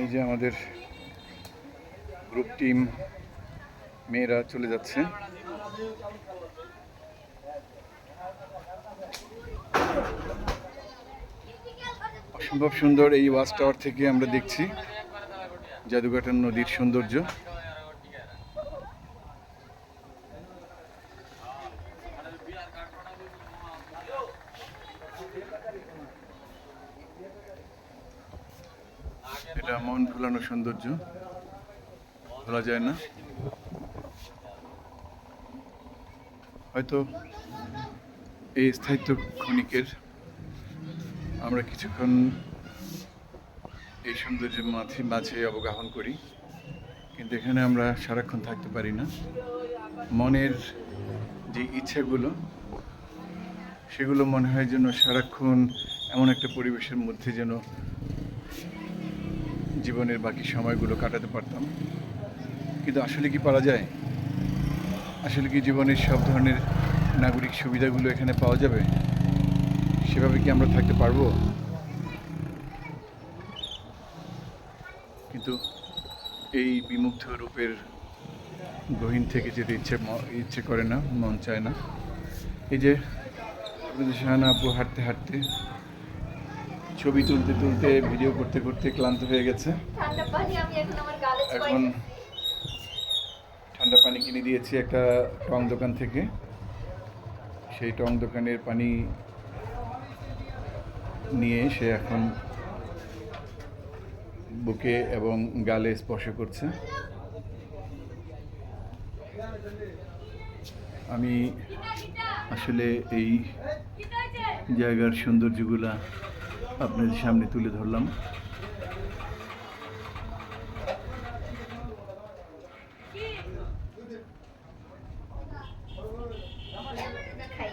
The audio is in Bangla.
এই যে আমাদের গ্রুপ টিম মেয়েরা চলে যাচ্ছে। অসম্ভব সুন্দর এই ওয়াচ টাওয়ার থেকে আমরা দেখছি। জাদুঘাটার নদীর সৌন্দর্য। এটা মন ভুলানো সৌন্দর্য। ভোলা যায় না। হয়তো এই স্থায়িত্ব ক্ষণিকের আমরা কিছুক্ষণ এই সৌন্দর্যের মাঝে মাঝে অবগাহন করি। কিন্তু এখানে আমরা সারাক্ষণ থাকতে পারি না। মনের যে ইচ্ছাগুলো, সেগুলো মনে হয় যেন সারাক্ষণ এমন একটা পরিবেশের মধ্যে যেন জীবনের বাকি সময়গুলো কাটাতে পারতাম। কিন্তু আসলে কি পারা যায়? আসলে কি জীবনের সব ধরনের নাগরিক সুবিধাগুলো এখানে পাওয়া যাবে? সেভাবে কি আমরা থাকতে পারব? কিন্তু এই বিমুগ্ধ রূপের গহীন থেকে যেতে ইচ্ছে ইচ্ছে করে না, মন চায় না। এই যে শাহানা আপু হাঁটতে হাঁটতে ছবি তুলতে তুলতে ভিডিও করতে করতে ক্লান্ত হয়ে গেছে। এখন ঠান্ডা পানি কিনে দিয়েছি একটা টং দোকান থেকে। সেই টং দোকানের পানি নিয়ে সে এখন বুকে এবং গালে স্পর্শ করছে। আমি আসলে এই জায়গার সৌন্দর্যগুলা আপনাদের সামনে তুলে ধরলাম। খাই